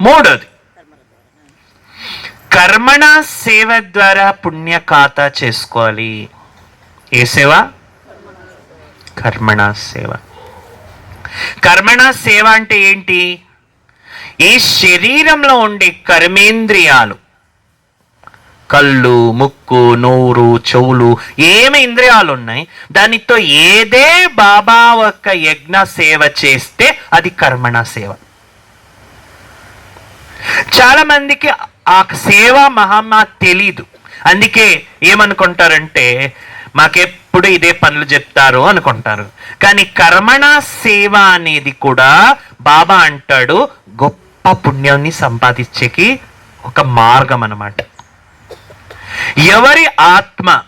మూడోది. కర్మణ సేవ ద్వారా పుణ్య ఖాతా చేసుకోవాలి. ఏ సేవ? కర్మణ సేవ. కర్మణ సేవ అంటే ఏంటి? ఈ శరీరంలో ఉండే కర్మేంద్రియాలు. కళ్ళు ముక్కు నోరు చెవులు ఏమి ఇంద్రియాలు ఉన్నాయి? దానితో ఏదే బాబా యొక్క యజ్ఞ సేవ చేస్తే అది కర్మణ సేవ. చాలా మందికి ఆ సేవ మహమ్మ తెలీదు. అందుకే ఏమనుకుంటారంటే మాకెప్పుడు ఇదే పనులు చెప్తారు అనుకుంటారు. కానీ కర్మణ సేవ అనేది కూడా బాబా అంటాడు గొప్ప పుణ్యాన్ని సంపాదించేకి ఒక మార్గం అన్నమాట. ఎవరి ఆత్మ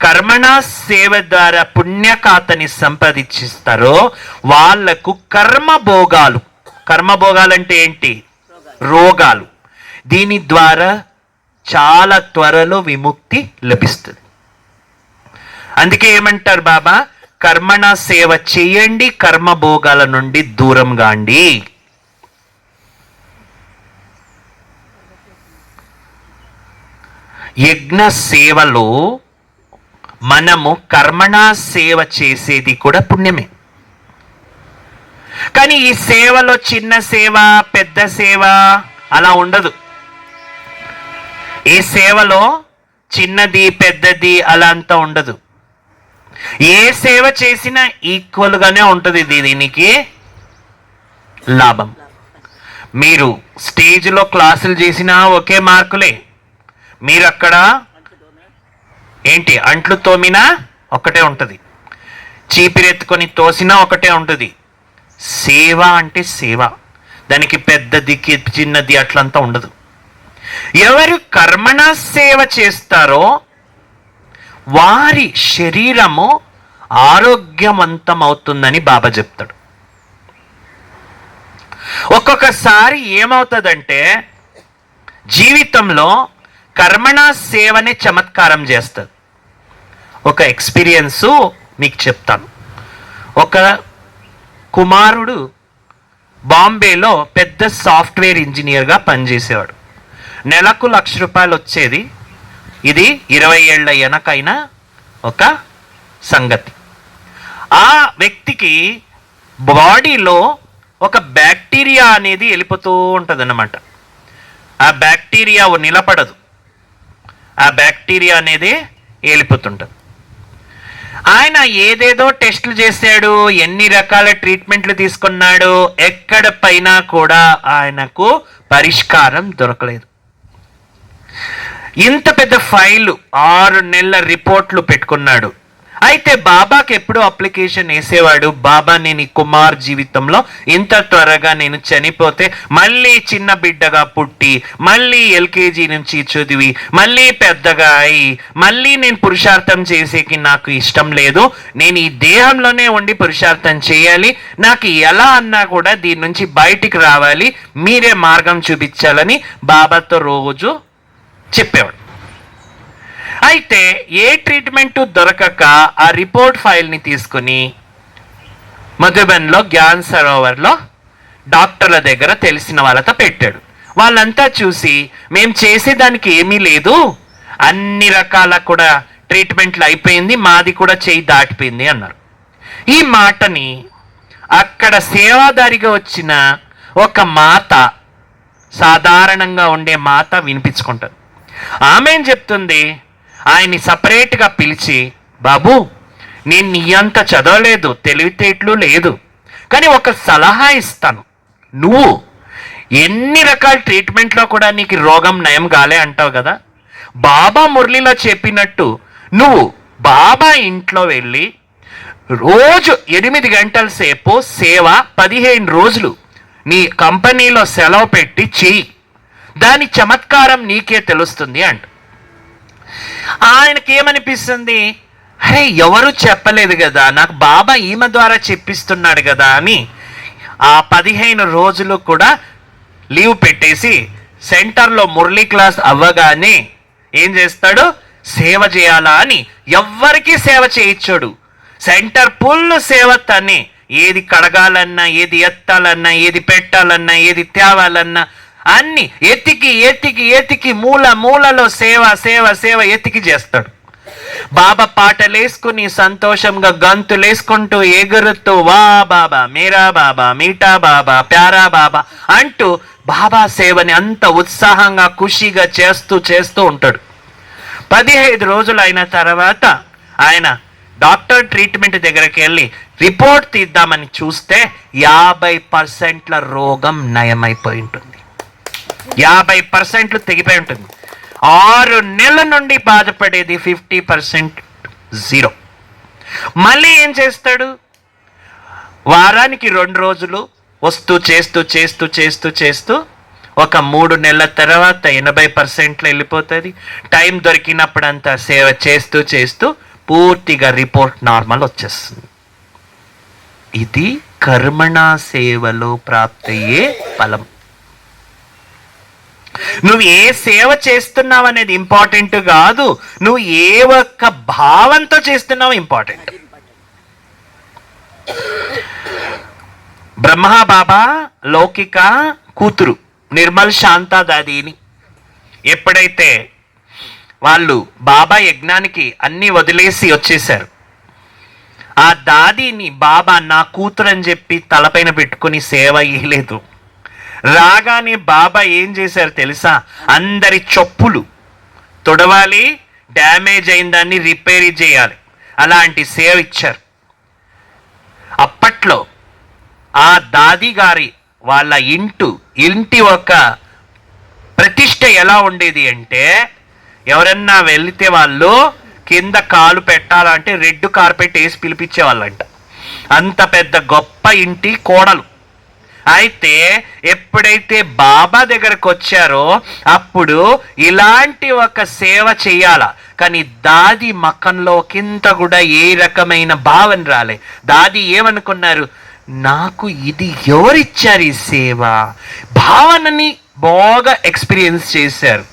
కర్మణ సేవ ద్వారా పుణ్యకాతని సంపాదించిస్తారో వాళ్ళకు కర్మ భోగాలు కర్మ భోగాలు అంటే ఏంటి? రోగాలు. దీని ద్వారా చాలా త్వరలో విముక్తి లభిస్తుంది. అందుకే ఏమంటారు బాబా? కర్మణ సేవ చేయండి కర్మ భోగాల నుండి దూరం గాండి యజ్ఞ సేవలో మనము కర్మణ సేవ చేసేది కూడా పుణ్యమే. కానీ ఈ సేవలో చిన్న సేవ పెద్ద సేవ అలా ఉండదు. ఈ సేవలో చిన్నది పెద్దది అలా అంతా ఉండదు. ఏ సేవ చేసినా ఈక్వల్గానే ఉంటుంది దీనికి లాభం. మీరు స్టేజ్లో క్లాసులు చేసినా ఒకే మార్కులే. మీరు అక్కడ ఏంటి అంట్లు తోమినా ఒకటే ఉంటుంది. చీపిరెత్తుకొని తోసినా ఒకటే ఉంటుంది. సేవ అంటే సేవ. దానికి పెద్దది చిన్నది అట్లంతా ఉండదు. ఎవరు కర్మణ సేవ చేస్తారో వారి శరీరము ఆరోగ్యవంతం అవుతుందని బాబా చెప్తాడు. ఒక్కొక్కసారి ఏమవుతుందంటే జీవితంలో కర్మణ సేవనే చమత్కారం చేస్తుంది. ఒక ఎక్స్పీరియన్సు మీకు చెప్తాను. ఒక కుమారుడు బాంబేలో పెద్ద సాఫ్ట్వేర్ ఇంజనీర్గా పనిచేసేవాడు. నెలకు లక్ష రూపాయలు వచ్చేది. ఇది ఇరవై ఏళ్ళ వెనకైన ఒక సంగతి. ఆ వ్యక్తికి బాడీలో ఒక బ్యాక్టీరియా అనేది వెళ్ళిపోతూ ఉంటుంది అన్నమాట ఆ బ్యాక్టీరియా నిలబడదు. ఆ బ్యాక్టీరియా అనేది వెళ్ళిపోతుంటుంది. ఆయన ఏదేదో టెస్టులు చేశాడు ఎన్ని రకాల ట్రీట్మెంట్లు తీసుకున్నాడు ఎక్కడ పైన కూడా ఆయనకు పరిష్కారం దొరకలేదు. ఇంత పెద్ద ఫైలు ఆరు నెలల రిపోర్ట్లు పెట్టుకున్నాడు. అయితే బాబాకి ఎప్పుడు అప్లికేషన్ వేసేవాడు బాబా నేను కుమార్ జీవితంలో ఇంత త్వరగా నేను చనిపోతే మళ్ళీ చిన్న బిడ్డగా పుట్టి మళ్ళీ ఎల్కేజీ నుంచి చదివి మళ్ళీ పెద్దగా అయి మళ్ళీ నేను పురుషార్థం చేసేకి నాకు ఇష్టం లేదు నేను ఈ దేహంలోనే ఉండి పురుషార్థం చేయాలి నాకు ఎలా అన్నా కూడా దీని నుంచి బయటికి రావాలి మీరే మార్గం చూపించాలని బాబాతో రోజు చెప్పేవాడు. అయితే ఏ ట్రీట్మెంట్ దొరకక ఆ రిపోర్ట్ ఫైల్ని తీసుకుని మధుబన్లో గ్యాన్ సరోవర్లో డాక్టర్ల దగ్గర తెలిసిన వాళ్ళతో పెట్టాడు. వాళ్ళంతా చూసి మేము చేసేదానికి ఏమీ లేదు. అన్ని రకాల కూడా ట్రీట్మెంట్లు అయిపోయింది మాది కూడా చేయి దాటిపోయింది అన్నారు. ఈ మాటని అక్కడ సేవాదారిగా వచ్చిన ఒక మాత సాధారణంగా ఉండే మాత వినిపించుకుంటారు ఆమె ఏం చెప్తుంది? ఆయన్ని సపరేట్గా పిలిచి బాబు నేను నీ అంత చదవలేదు తెలివితేటలు లేదు కానీ ఒక సలహా ఇస్తాను. నువ్వు ఎన్ని రకాల ట్రీట్మెంట్లో కూడా నీకు రోగం నయం కాలే అంటావు కదా? బాబా మురళిలో చెప్పినట్టు నువ్వు బాబా ఇంట్లో వెళ్ళి రోజు ఎనిమిది గంటల సేపు సేవ పదిహేను రోజులు నీ కంపెనీలో సెలవు పెట్టి చెయ్యి. దాని చమత్కారం నీకే తెలుస్తుంది అంట. ఆయనకి ఏమనిపిస్తుంది? అరే ఎవరు చెప్పలేదు కదా? నాకు బాబా ఈమె ద్వారా చెప్పిస్తున్నాడు కదా అని ఆ పదిహేను రోజులు కూడా లీవ్ పెట్టేసి సెంటర్లో మురళీ క్లాస్ అవ్వగానే ఏం చేస్తాడు? సేవ చేయాలా అని ఎవ్వరికీ సేవ చేయించాడు. సెంటర్ ఫుల్ సేవ తనే. ఏది కడగాలన్నా ఏది ఎత్తాలన్నా ఏది పెట్టాలన్నా ఏది తేవాలన్నా అన్ని ఎతికి ఎతికి ఎతికి మూల మూలలో సేవ సేవ సేవ ఎతికి చేస్తాడు. బాబా పాటలేసుకుని సంతోషంగా గంతులేసుకుంటూ ఎగురుతూ వా బాబా మీరా బాబా మీఠా బాబా ప్యారా బాబా అంటూ బాబా సేవని అంత ఉత్సాహంగా ఖుషిగా చేస్తూ చేస్తూ ఉంటాడు. పదిహేను రోజులు అయిన తర్వాత ఆయన డాక్టర్ ట్రీట్మెంట్ దగ్గరికి వెళ్ళి రిపోర్ట్ తీద్దామని చూస్తే యాభై పర్సెంట్ల రోగం నయమైపోయి ఉంటుంది. యాభై పర్సెంట్లు తెగిపోయి ఉంటుంది. ఆరు నెలల నుండి బాధపడేది ఫిఫ్టీ పర్సెంట్ జీరో. మళ్ళీ ఏం చేస్తాడు? వారానికి రెండు రోజులు వస్తూ చేస్తూ చేస్తూ చేస్తూ చేస్తూ ఒక మూడు నెలల తర్వాత ఎనభై పర్సెంట్లు వెళ్ళిపోతుంది. టైం దొరికినప్పుడంతా సేవ చేస్తూ చేస్తూ పూర్తిగా రిపోర్ట్ నార్మల్ వచ్చేస్తుంది. ఇది కర్మణా సేవలో ప్రాప్తయ్యే ఫలం. నువ్వు ఏ సేవ చేస్తున్నావు అనేది ఇంపార్టెంట్ కాదు. నువ్వు ఏ ఒక్క భావంతో చేస్తున్నావు ఇంపార్టెంట్ బ్రహ్మ బాబా లౌకిక కూతురు నిర్మల్ శాంతా దాదీని. ఎప్పుడైతే వాళ్ళు బాబా యజ్ఞానికి అన్నీ వదిలేసి వచ్చేసారు ఆ దాదీని బాబా నా కూతురు అని చెప్పి తలపైన పెట్టుకుని సేవ ఇయ్యలేదు. రాగానే బాబా ఏం చేశారు తెలుసా? అందరి చొప్పులు తొడవాలి డ్యామేజ్ అయిన దాన్ని రిపేర్ చేయాలి. అలాంటి సేవ ఇచ్చారు. అప్పట్లో ఆ దాది గారి వాళ్ళ ఇంటు ఇంటి ఒక ప్రతిష్ట ఎలా ఉండేది అంటే ఎవరన్నా వెళితే వాళ్ళు కింద కాలు పెట్టాలంటే రెడ్ కార్పెట్ వేసి పిలిపించేవాళ్ళంట. అంత పెద్ద గొప్ప ఇంటి కోడలు. అయితే ఎప్పుడైతే బాబా దగ్గరకు వచ్చారో అప్పుడు ఇలాంటి ఒక సేవ చేయాల. కానీ దాది మకంలో కింద కూడా ఏ రకమైన భావన రాలే. దాది ఏమనుకున్నారు? నాకు ఇది ఎవరిచ్చారు ఈ సేవ? భావనని బాగా ఎక్స్పీరియన్స్ చేశారు.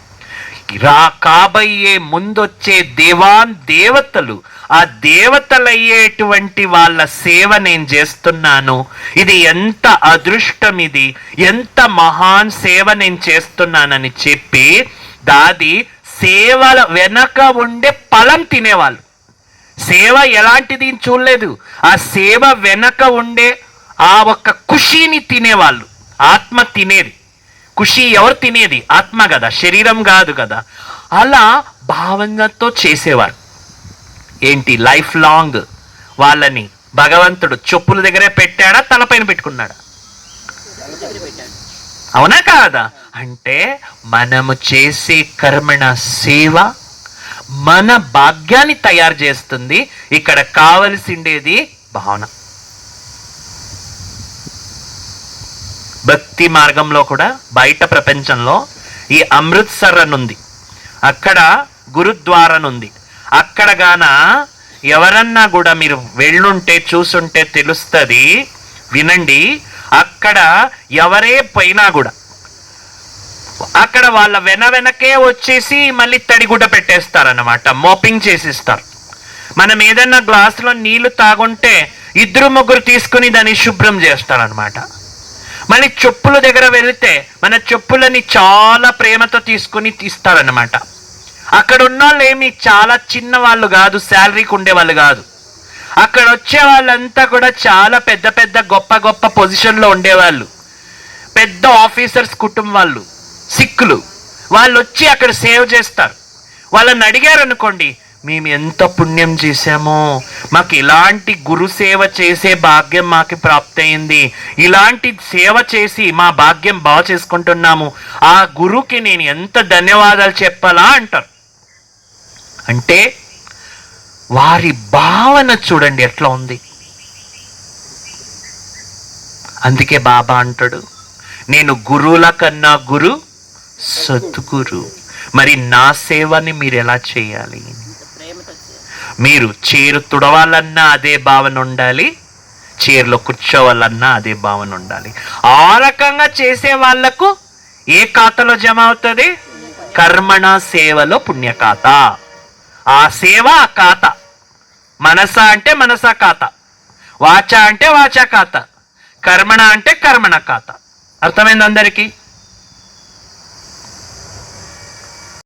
రా కాబోయే ముందొచ్చే దేవాన్ దేవతలు ఆ దేవతలయ్యేటువంటి వాళ్ళ సేవ నేను చేస్తున్నాను. ఇది ఎంత అదృష్టం ఇది ఎంత మహాన్ సేవ నేను చేస్తున్నానని చెప్పి దాది సేవల వెనక ఉండే ఫలం తినేవాళ్ళు. సేవ ఎలాంటిది చూడలేదు. ఆ సేవ వెనక ఉండే ఆ ఒక్క ఖుషీని తినేవాళ్ళు. ఆత్మ తినేది. ఖుషి ఎవరు తినేది? ఆత్మ కదా శరీరం కాదు కదా. అలా భావనతో చేసేవారు. ఏంటి లైఫ్ లాంగ్ వాళ్ళని భగవంతుడు చెప్పుల దగ్గరే పెట్టాడా తలపైన పెట్టుకున్నాడా? అవునా కాదా? అంటే మనము చేసే కర్మణ సేవ మన భాగ్యాన్ని తయారు చేస్తుంది. ఇక్కడ కావలసిండేది భావన. భక్తి మార్గంలో కూడా బయట ప్రపంచంలో ఈ అమృత్సర్ అని ఉంది అక్కడ గురుద్వారనుంది. అక్కడ గాన ఎవరన్నా కూడా మీరు వెళ్ళుంటే చూసుంటే తెలుస్తుంది. వినండి అక్కడ ఎవరే పోయినా కూడా అక్కడ వాళ్ళ వెన వెనకే వచ్చేసి మళ్ళీ తడిగుడ్డ పెట్టేస్తారనమాట మోపింగ్ చేసిస్తారు. మనం ఏదన్నా గ్లాసులో నీళ్ళు తాగుంటే ఇద్దరు ముగ్గురు తీసుకుని దాన్ని శుభ్రం చేస్తారనమాట మళ్ళీ చెప్పుల దగ్గర వెళితే మన చెప్పులని చాలా ప్రేమతో తీసుకుని తీస్తారనమాట అక్కడ ఉన్న వాళ్ళు ఏమి చాలా చిన్న వాళ్ళు కాదు శాలరీకి ఉండేవాళ్ళు కాదు. అక్కడ వచ్చే వాళ్ళంతా కూడా చాలా పెద్ద పెద్ద గొప్ప గొప్ప పొజిషన్లో ఉండేవాళ్ళు. పెద్ద ఆఫీసర్స్ కుటుంబాలు వాళ్ళు సిక్కులు. వాళ్ళు వచ్చి అక్కడ సేవ్ చేస్తారు. వాళ్ళని అడిగారు అనుకోండి మేము ఎంత పుణ్యం చేశామో మాకు ఇలాంటి గురు సేవ చేసే భాగ్యం మాకు ప్రాప్తయింది. ఇలాంటి సేవ చేసి మా భాగ్యం బాగా చేసుకుంటున్నాము. ఆ గురుకి నేను ఎంత ధన్యవాదాలు చెప్పాలా? అంటారు. అంటే వారి భావన చూడండి ఎట్లా ఉంది. అందుకే బాబా అంటాడు నేను గురువుల కన్నా గురు సద్గురు. మరి నా సేవని మీరు ఎలా చేయాలి? మీరు చీరు తుడవాలన్నా అదే భావన ఉండాలి చీరలో కూర్చోవాలన్నా అదే భావన ఉండాలి. ఆ రకంగా చేసే వాళ్ళకు ఏ ఖాతాలో జమ అవుతుంది? కర్మణ సేవలో పుణ్యఖాత. ఆ సేవ ఆ ఖాత. మనస అంటే మనస ఖాత. వాచ అంటే వాచ ఖాత. కర్మణ అంటే కర్మణ ఖాత. అర్థమైంది అందరికీ?